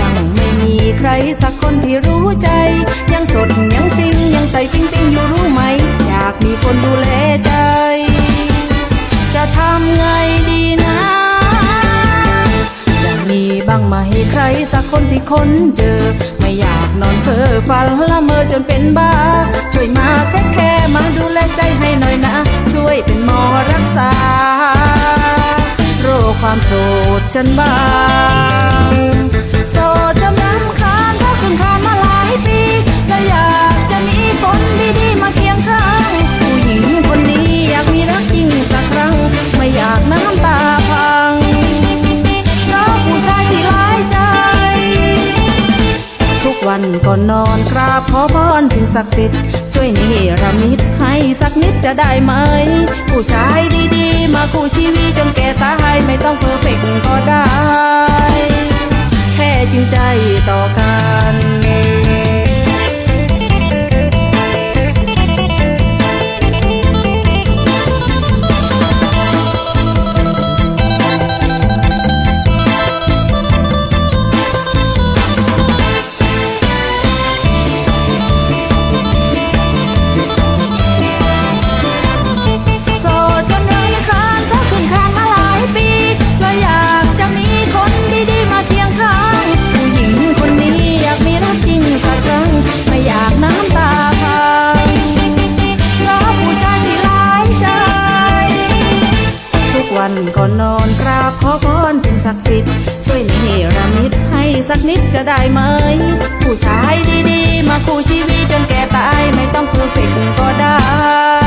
ยังไม่มีใครสักคนที่รู้ใจ ยังสดยังจริงยังใส่จริงๆอยู่รู้ไหม อยากมีคนดูแลใจ จะทำไงดีนะอยากมีบ้างไหมใครสักคนที่คนเจอ ไม่อยากนอนเพ้อฝันละเมอจนเป็นบ้า ช่วยมาแค่แค่มาดูแลใจให้หน่อยนะ ช่วยเป็นหมอรักษาโรคความโสดฉันบ้าง ขอพรถึงศักดิ์สิทธิ์ช่วยเนรมิตให้สักนิดจะได้ไหม ผู้ชายดีๆ มาคู่ชีวิตจนแก่ตายไม่ต้องันก่อนนอนกราบขอพรสิ่งศักดิ์สิทธิ์ช่วยเนรมิตให้สักนิดจะได้ไหม ผู้ชายดีๆ มาคู่ชีวิตจนแก่ตายไม่ต้องเพอสิ่งก็ได้